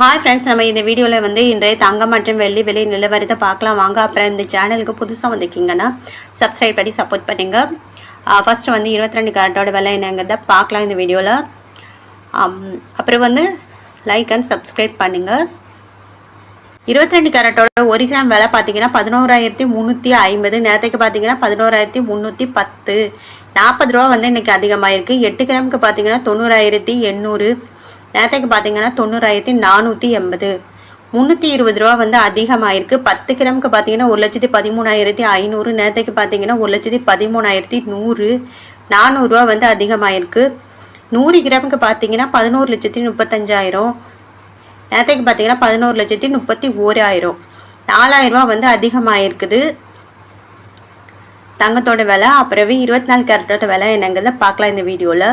Hi friends நம்ம இந்த வீடியோவில் வந்து இன்றைய தங்கம் மற்றும் வெள்ளி விலை நிலவரத்தை பார்க்கலாம். வாங்க அப்புறம் இந்த சேனலுக்கு புதுசாக வந்திருக்கீங்கன்னா சப்ஸ்கிரைப் பண்ணி சப்போர்ட் பண்ணுங்க. ஃபஸ்ட்டு வந்து இருபத்தி ரெண்டு கேரட்டோட விலை என்னங்கிறத பார்க்கலாம் இந்த வீடியோவில் அப்புறம் வந்து லைக் அண்ட் சப்ஸ்கிரைப் பண்ணுங்கள் இருபத்தி ரெண்டு கேரட்டோட ஒரு கிராம் விலை பார்த்தீங்கன்னா பதினோராயிரத்தி முந்நூற்றி ஐம்பது. நேரத்துக்கு பார்த்தீங்கன்னா பதினோராயிரத்தி முந்நூற்றி பத்து. நாற்பது ரூபா வந்து இன்றைக்கி அதிகமாகிருக்கு எட்டு கிராமுக்கு பார்த்தீங்கன்னா தொண்ணூறாயிரத்தி எண்ணூறு. நேரத்துக்கு பார்த்தீங்கன்னா தொண்ணூறாயிரத்தி நானூற்றி எண்பது. முந்நூற்றி இருபது ரூபா வந்து அதிகமாயிருக்கு. பத்து கிராமுக்கு பார்த்தீங்கன்னா ஒரு லட்சத்தி பதிமூணாயிரத்தி ஐநூறு. நேரத்துக்கு பார்த்தீங்கன்னா ஒரு லட்சத்தி பதிமூணாயிரத்தி நூறு. நானூறுரூவா வந்து அதிகமாயிருக்கு. நூறு கிராமுக்கு பார்த்தீங்கன்னா பதினோரு லட்சத்தி முப்பத்தஞ்சாயிரம். நேரத்துக்கு பார்த்தீங்கன்னா பதினோரு லட்சத்தி முப்பத்தி ஓராயிரம். நாலாயிரரூவா வந்து அதிகமாயிருக்குது. தங்கத்தோட விலை அப்புறவே இருபத்தி நாலு கேரட்டோட விலை என்னங்கிறத பார்க்கலாம் இந்த வீடியோவில்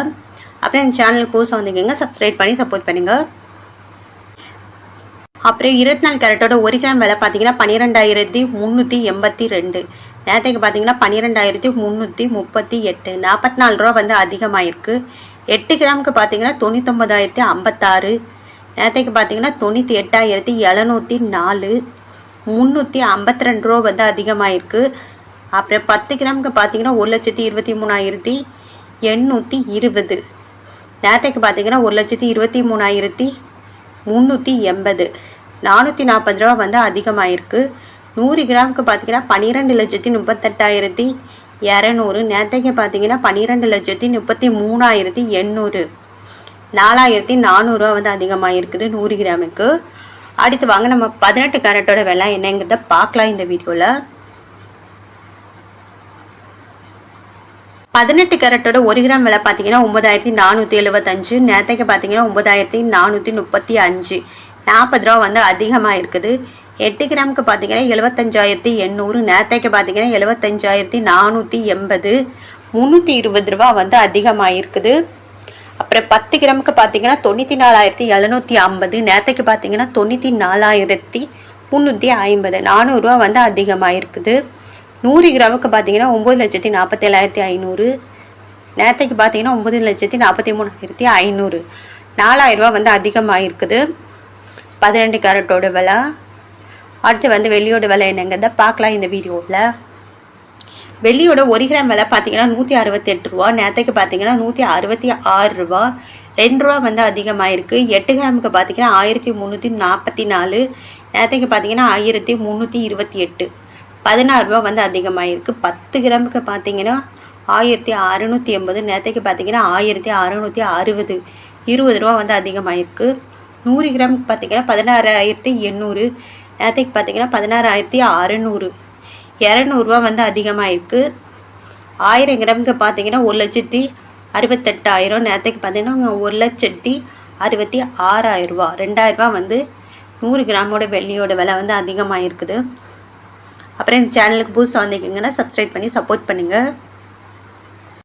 அப்புறம் இந்த சேனலுக்கு புதுசாக வந்துக்கோங்க சப்ஸ்கிரைப் பண்ணி சப்போர்ட் பண்ணுங்கள் அப்புறம் இருபத்தி நாலு கேரட்டோட ஒரு கிராம் விலை பார்த்தீங்கன்னா பன்னிரெண்டாயிரத்தி முந்நூற்றி எண்பத்தி ரெண்டு. நேரத்துக்கு பார்த்தீங்கன்னா பன்னிரெண்டாயிரத்தி முந்நூற்றி முப்பத்தி எட்டு. நாற்பத்தி நாலு ரூபா வந்து அதிகமாயிருக்கு. எட்டு கிராமுக்கு பார்த்தீங்கன்னா தொண்ணூத்தொம்பதாயிரத்தி ஐம்பத்தாறு. நேரத்துக்கு பார்த்தீங்கன்னா தொண்ணூற்றி எட்டாயிரத்தி எழுநூற்றி நாலு. முந்நூற்றி ஐம்பத்தி ரெண்டு ரூபா வந்து அதிகமாயிருக்கு. அப்புறம் பத்து கிராமுக்கு பார்த்தீங்கன்னா ஒரு லட்சத்தி இருபத்தி மூணாயிரத்தி எண்ணூற்றி இருபது. நேரத்துக்கு பார்த்தீங்கன்னா ஒரு லட்சத்தி இருபத்தி மூணாயிரத்தி முந்நூற்றி எண்பது. நானூற்றி நாற்பது ரூபா வந்து அதிகமாயிருக்கு. நூறு கிராமுக்கு பார்த்தீங்கன்னா பன்னிரெண்டு லட்சத்தி முப்பத்தெட்டாயிரத்தி இரநூறு. நேரத்துக்கு பார்த்தீங்கன்னா பன்னிரெண்டு லட்சத்தி முப்பத்தி மூணாயிரத்தி எண்ணூறு. நாலாயிரத்தி நானூறுரூவா வந்து அதிகமாக இருக்குது நூறு கிராமுக்கு. அடுத்து வாங்க நம்ம பதினெட்டு கேரட்டோட விலை என்னங்கிறத பார்க்கலாம் இந்த வீடியோவில். பதினெட்டு கேரட்டோட ஒரு கிராம் விலை பார்த்தீங்கன்னா ஒன்பதாயிரத்தி நானூற்றி எழுபத்தஞ்சு நேரத்தைக்கு பார்த்தீங்கன்னா ஒன்பதாயிரத்தி நானூற்றி முப்பத்தி அஞ்சு. நாற்பது ரூபா வந்து அதிகமாக இருக்குது. எட்டு கிராமுக்கு பார்த்தீங்கன்னா எழுபத்தஞ்சாயிரத்தி எண்ணூறு. நேரத்தைக்கு பார்த்தீங்கன்னா எழுபத்தஞ்சாயிரத்தி நானூற்றி எண்பது. முந்நூற்றி இருபது ரூபா வந்து அதிகமாக இருக்குது. அப்புறம் பத்து கிராமுக்கு பார்த்தீங்கன்னா தொண்ணூற்றி நாலாயிரத்தி எழுநூற்றி ஐம்பது. நேரத்தைக்கு பார்த்தீங்கன்னா தொண்ணூற்றி நாலாயிரத்தி முந்நூற்றி ஐம்பது. நானூறுரூவா வந்து அதிகமாக இருக்குது. நூறு கிராமுக்கு பார்த்தீங்கன்னா ஒம்பது லட்சத்தி நாற்பத்தேழாயிரத்தி ஐநூறு. நேரத்துக்கு பார்த்தீங்கன்னா ஒம்பது லட்சத்தி நாற்பத்தி மூணாயிரத்தி ஐநூறு நாலாயிரரூபா வந்து அதிகமாக இருக்குது பதினெண்டு கேரட்டோட விலை. அடுத்து வந்து வெள்ளியோட விலை என்னங்கிறத பார்க்கலாம் இந்த வீடியோவில். வெள்ளியோட ஒரு கிராம் விலை பார்த்தீங்கன்னா நூற்றி அறுபத்தெட்டு ரூபா. நேரத்துக்கு பார்த்தீங்கன்னா நூற்றி அறுபத்தி ஆறு ரூபா. ரெண்டு ரூபா வந்து அதிகமாகிருக்கு எட்டு கிராமுக்கு பார்த்தீங்கன்னா ஆயிரத்தி முந்நூற்றி நாற்பத்தி நாலு. நேரத்துக்கு பார்த்தீங்கன்னா ஆயிரத்தி முந்நூற்றி இருபத்தி எட்டு. பதினாறு ரூபா வந்து அதிகமாகிருக்கு பத்து கிராமுக்கு பார்த்தீங்கன்னா ஆயிரத்தி அறநூற்றி எண்பது நேரத்துக்கு பார்த்தீங்கன்னா ஆயிரத்தி அறநூற்றி அறுபது இருபது ரூபா வந்து அதிகமாகிருக்கு நூறு கிராமுக்கு பார்த்தீங்கன்னா பதினாறாயிரத்தி எண்ணூறு நேரத்துக்கு பார்த்தீங்கன்னா பதினாறாயிரத்தி அறநூறு இரநூறுவா வந்து அதிகமாகிருக்கு ஆயிரம் கிராமுக்கு பார்த்தீங்கன்னா ஒரு லட்சத்தி அறுபத்தெட்டாயிரம் நேரத்துக்கு பார்த்தீங்கன்னா ஒரு லட்சத்தி அறுபத்தி ஆறாயிரரூபா ரெண்டாயிரரூபா வந்து நூறு கிராமோட வெள்ளியோட விலை வந்து அதிகமாக இருக்குது அப்புறம் இந்த சேனலுக்கு புதுசாக வந்திருக்கீங்கன்னா சப்ஸ்கிரைப் பண்ணி சப்போர்ட் பண்ணுங்கள்